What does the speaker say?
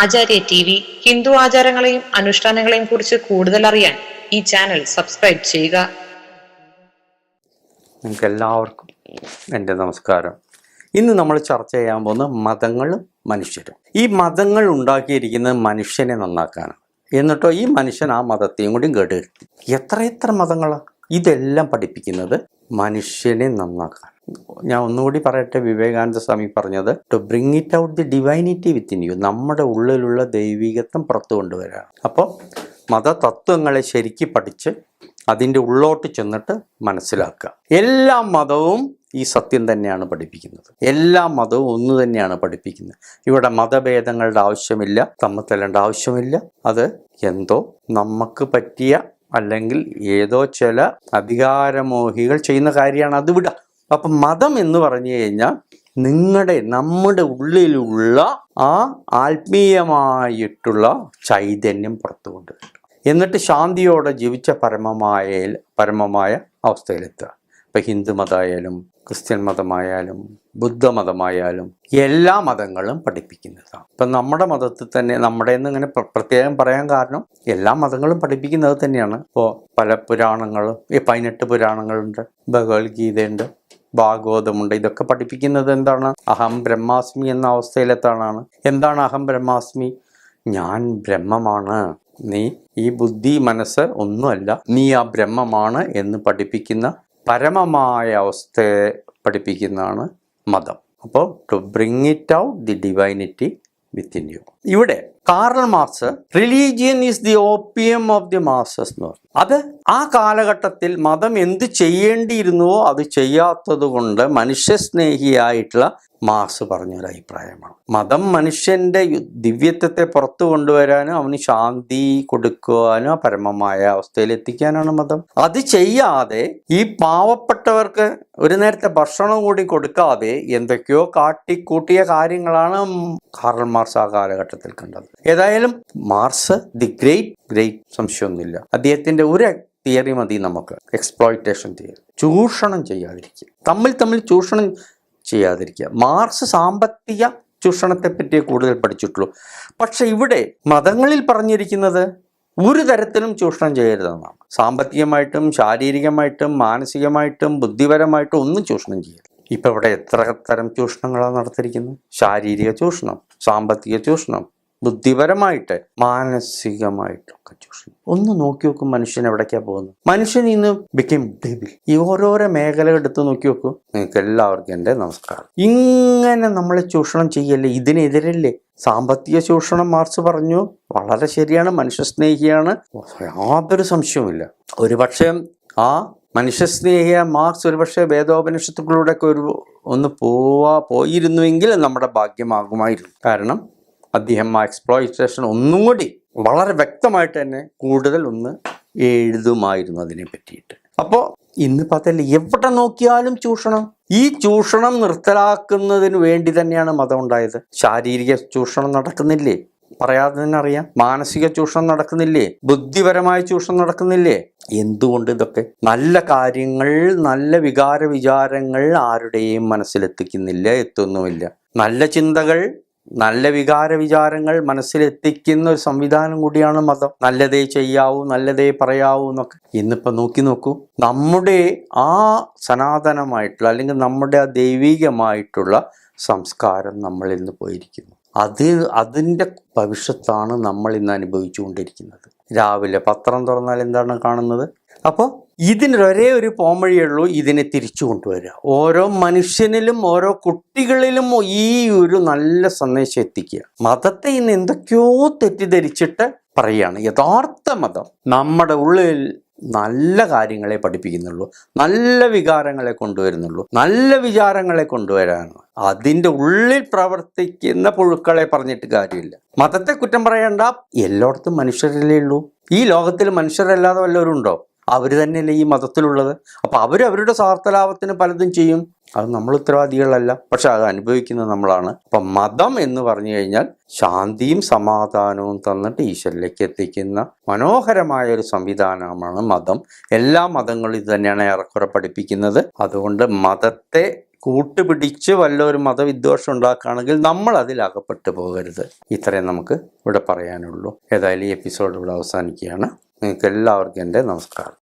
ആചാര്യ T V Hindu ആചാരങ്ങളെയും അനുഷ്ഠാനങ്ങളെയും കുറിച്ച് കൂടുതൽ അറിയാൻ ഈ ചാനൽ സബ്സ്ക്രൈബ് ചെയ്യുക. നിങ്ങൾക്ക് എല്ലാവർക്കും എന്റെ നമസ്കാരം. ഇന്ന് നമ്മൾ ചർച്ച ചെയ്യാൻ പോകുന്ന മതങ്ങളും മനുഷ്യരും. ഈ മതങ്ങൾ ഉണ്ടാക്കിയിരിക്കുന്നത് മനുഷ്യനെ നന്നാക്കാനാണ്. എന്നിട്ടോ ഈ മനുഷ്യൻ ആ മതത്തെയും കൂടി കേടുവരുത്തി. എത്ര എത്ര മതങ്ങളാണ് ഇതെല്ലാം പഠിപ്പിക്കുന്നത് മനുഷ്യനെ നന്നാക്കാൻ. ഞാൻ ഒന്നുകൂടി പറയട്ടെ വിവേകാനന്ദ സ്വാമി പറഞ്ഞത് to bring it out the divinity within you നമ്മുടെ ഉള്ളിലുള്ള ദൈവികത്വം പുറത്തു കൊണ്ടുവരാണ്. അപ്പോൾ മതതത്വങ്ങളെ ശരിക്ക് പഠിച്ച് അതിന്റെ ഉള്ളോട്ട് ചെന്നിട്ട് മനസ്സിലാക്കുക. എല്ലാ മതവും ഈ സത്യം തന്നെയാണ് പഠിപ്പിക്കുന്നത്. എല്ലാ മതവും ഒന്ന് തന്നെയാണ് പഠിപ്പിക്കുന്നത്. ഇവിടെ മതഭേദങ്ങളുടെ ആവശ്യമില്ല തമ്മിൽ ആവശ്യമില്ല. അത് എന്തോ നമുക്ക് പറ്റിയ അല്ലെങ്കിൽ ഏതോ ചില അധികാരമോഹികൾ ചെയ്യുന്ന കാര്യമാണ് അത് വിടുക. അപ്പം മതം എന്ന് പറഞ്ഞു കഴിഞ്ഞാൽ നിങ്ങളുടെ നമ്മുടെ ഉള്ളിലുള്ള ആ ആത്മീയമായിട്ടുള്ള ചൈതന്യം പുറത്തു കൊണ്ടുവരിക. എന്നിട്ട് ശാന്തിയോടെ ജീവിച്ച പരമമായ പരമമായ അവസ്ഥയിലെത്തുക. ഇപ്പം ഹിന്ദു മതമായാലും ക്രിസ്ത്യൻ മതമായാലും ബുദ്ധമതമായാലും എല്ലാ മതങ്ങളും പഠിപ്പിക്കുന്നതാണ്. ഇപ്പം നമ്മുടെ മതത്തിൽ തന്നെ നമ്മുടെ ഇങ്ങനെ പ്രത്യേകം പറയാൻ കാരണം എല്ലാ മതങ്ങളും പഠിപ്പിക്കുന്നത് തന്നെയാണ്. ഇപ്പോൾ പല പുരാണങ്ങളും ഈ പതിനെട്ട് പുരാണങ്ങളുണ്ട് ഭഗവത്ഗീതയുണ്ട് ഭാഗവതമുണ്ട്. ഇതൊക്കെ പഠിപ്പിക്കുന്നത് എന്താണ്? അഹം ബ്രഹ്മാസ്മി എന്ന അവസ്ഥയിലെത്താനാണ്. എന്താണ് അഹം ബ്രഹ്മാസ്മി? ഞാൻ ബ്രഹ്മമാണ്. നീ ഈ ബുദ്ധി മനസ്സ് ഒന്നുമല്ല നീ ആ ബ്രഹ്മമാണ് എന്ന് പഠിപ്പിക്കുന്ന പരമമായ അവസ്ഥയെ പഠിപ്പിക്കുന്നതാണ് മതം. അപ്പോൾ to bring it out the divinity within you ഇവിടെ Karl Marx religion is the opium of the masses എന്ന് പറഞ്ഞു. അത് ആ കാലഘട്ടത്തിൽ മതം എന്ത് ചെയ്യേണ്ടിയിരുന്നുവോ അത് ചെയ്യാത്തത് കൊണ്ട് മനുഷ്യസ്നേഹിയായിട്ടുള്ള മാർസ് പറഞ്ഞൊരു അഭിപ്രായമാണ് മതം മനുഷ്യന്റെ ദിവ്യത്വത്തെ പുറത്തു കൊണ്ടുവരാനും അവന് ശാന്തി കൊടുക്കുവാനും പരമമായ അവസ്ഥയിൽ എത്തിക്കാനാണ് മതം. അത് ചെയ്യാതെ ഈ പാവപ്പെട്ടവർക്ക് ഒരു നേരത്തെ ഭക്ഷണം കൂടി കൊടുക്കാതെ എന്തൊക്കെയോ കാട്ടിക്കൂട്ടിയ കാര്യങ്ങളാണ് കാർൽ മാർസ് ആ കാലഘട്ടത്തിൽ കണ്ടത്. ഏതായാലും മാർസ് ദി ഗ്രേറ്റ് ഗ്രേറ്റ് സംശയമൊന്നുമില്ല. അദ്ദേഹത്തിന്റെ ഒരു തിയറി മതി നമുക്ക്. Exploitation theory. ചൂഷണം ചെയ്യാതിരിക്കുക. തമ്മിൽ തമ്മിൽ ചൂഷണം ചെയ്യാതിരിക്കുക. മാർക്സ് സാമ്പത്തിക ചൂഷണത്തെ പറ്റിയേ കൂടുതൽ പഠിച്ചിട്ടുള്ളൂ. പക്ഷെ ഇവിടെ മതങ്ങളിൽ പറഞ്ഞിരിക്കുന്നത് ഒരു തരത്തിലും ചൂഷണം ചെയ്യരുതെന്നാണ് സാമ്പത്തികമായിട്ടും ശാരീരികമായിട്ടും മാനസികമായിട്ടും ബുദ്ധിപരമായിട്ടും ഒന്നും ചൂഷണം ചെയ്യരുത്. ഇപ്പം ഇവിടെ എത്ര തരം ചൂഷണങ്ങളാണ് നടത്തിയിരിക്കുന്നത്? ശാരീരിക ചൂഷണം സാമ്പത്തിക ചൂഷണം ബുദ്ധിപരമായിട്ട് മാനസികമായിട്ടൊക്കെ ചൂഷണം. ഒന്ന് നോക്കി നോക്കും മനുഷ്യൻ എവിടേക്കാ പോകുന്നത്? മനുഷ്യൻ ഇന്ന് ബിക്കം ഡെബിൾ ഈ ഓരോരോ മേഖല എടുത്ത് നോക്കി നോക്കൂ നിങ്ങൾക്ക് എല്ലാവർക്കും എന്റെ നമസ്കാരം. ഇങ്ങനെ നമ്മളെ ചൂഷണം ചെയ്യല്ലേ? ഇതിനെതിരല്ലേ? സാമ്പത്തിക ചൂഷണം മാർക്സ് പറഞ്ഞു. വളരെ ശരിയാണ് മനുഷ്യസ്നേഹിയാണ്. യാതൊരു സംശയവുമില്ല. ഒരുപക്ഷെ ആ മനുഷ്യസ്നേഹിയ മാർക്സ് ഒരുപക്ഷെ വേദോപനിഷത്തുക്കളിലൂടെയൊക്കെ ഒരു ഒന്ന് പോവാ പോയിരുന്നുവെങ്കിൽ നമ്മുടെ ഭാഗ്യമാകുമായിരുന്നു. കാരണം അദ്ദേഹം ആ എക്സ്പ്ലോയിറ്റേഷൻ ഒന്നും കൂടി വളരെ വ്യക്തമായിട്ട് തന്നെ കൂടുതൽ ഒന്ന് എഴുതുമായിരുന്നു അതിനെ പറ്റിയിട്ട്. അപ്പോൾ ഇന്ന് പത്തല്ല എവിടെ നോക്കിയാലും ചൂഷണം. ഈ ചൂഷണം നിർത്തലാക്കുന്നതിന് വേണ്ടി തന്നെയാണ് മതം ഉണ്ടായത്. ശാരീരിക ചൂഷണം നടക്കുന്നില്ലേ? പറയാതെ തന്നെ അറിയാം. മാനസിക ചൂഷണം നടക്കുന്നില്ലേ? ബുദ്ധിപരമായ ചൂഷണം നടക്കുന്നില്ലേ? എന്തുകൊണ്ട് ഇതൊക്കെ? നല്ല കാര്യങ്ങൾ നല്ല വികാര വിചാരങ്ങൾ ആരുടെയും മനസ്സിലെത്തിക്കുന്നില്ല എത്തുന്നുമില്ല. നല്ല ചിന്തകൾ നല്ല വികാര വിചാരങ്ങൾ മനസ്സിലെത്തിക്കുന്ന ഒരു സംവിധാനം കൂടിയാണ് മതം. നല്ലതേ ചെയ്യാവൂ നല്ലതേ പറയാവൂ എന്നൊക്കെ. ഇന്നിപ്പോൾ നോക്കി നോക്കൂ. നമ്മുടെ ആ സനാതനമായിട്ടുള്ള അല്ലെങ്കിൽ നമ്മുടെ ആ ദൈവികമായിട്ടുള്ള സംസ്കാരം നമ്മൾ ഇന്ന് പോയിരിക്കുന്നു. അത് അതിന്റെ ഭവിഷ്യത്താണ് നമ്മൾ ഇന്ന് അനുഭവിച്ചുകൊണ്ടിരിക്കുന്നത്. രാവിലെ പത്രം തുറന്നാൽ എന്താണ് കാണുന്നത്? അപ്പോൾ ഇതിനൊരേ ഒരു പോംവഴിയുള്ളൂ ഇതിനെ തിരിച്ചു കൊണ്ടുവരിക. ഓരോ മനുഷ്യനിലും ഓരോ കുട്ടികളിലും ഈ ഒരു നല്ല സന്ദേശം എത്തിക്കുക. മതത്തെ ഇന്ന് എന്തൊക്കെയോ തെറ്റിദ്ധരിച്ചിട്ട് പറയുകയാണ്. യഥാർത്ഥ മതം നമ്മുടെ ഉള്ളിൽ നല്ല കാര്യങ്ങളെ പഠിപ്പിക്കുന്നുള്ളൂ നല്ല വികാരങ്ങളെ കൊണ്ടുവരുന്നുള്ളൂ നല്ല വിചാരങ്ങളെ കൊണ്ടുവരാനാണ് അതിന്റെ ഉള്ളിൽ പ്രവർത്തിക്കുന്ന പുഴുക്കളെ പറഞ്ഞിട്ട് കാര്യമില്ല. മതത്തെ കുറ്റം പറയണ്ട എല്ലായിടത്തും മനുഷ്യരല്ലേ ഉള്ളൂ. ഈ ലോകത്തിൽ മനുഷ്യരല്ലാതെ വല്ലവരും ഉണ്ടോ അവർ തന്നെയല്ലേ ഈ മതത്തിലുള്ളത്? അപ്പോൾ അവർ അവരുടെ സ്വാർത്ഥലാഭത്തിന് പലതും ചെയ്യും. അത് നമ്മൾ ഉത്തരവാദികളല്ല. പക്ഷെ അത് അനുഭവിക്കുന്നത് നമ്മളാണ്. അപ്പം മതം എന്ന് പറഞ്ഞു കഴിഞ്ഞാൽ ശാന്തിയും സമാധാനവും തന്നിട്ട് ഈശ്വരിലേക്ക് എത്തിക്കുന്ന മനോഹരമായ ഒരു സംവിധാനമാണ് മതം. എല്ലാ മതങ്ങളും ഇത് തന്നെയാണ് ഏറെക്കുറെ പഠിപ്പിക്കുന്നത്. അതുകൊണ്ട് മതത്തെ കൂട്ടുപിടിച്ച് വല്ലൊരു മതവിദ്വേഷം ഉണ്ടാക്കുകയാണെങ്കിൽ നമ്മൾ അതിൽ അകപ്പെട്ടു പോകരുത്. ഇത്രയും നമുക്ക് ഇവിടെ പറയാനുള്ളൂ. ഏതായാലും ഈ എപ്പിസോഡ് ഇവിടെ അവസാനിക്കുകയാണ്. നിങ്ങൾക്ക് എല്ലാവർക്കും എന്റെ നമസ്കാരം.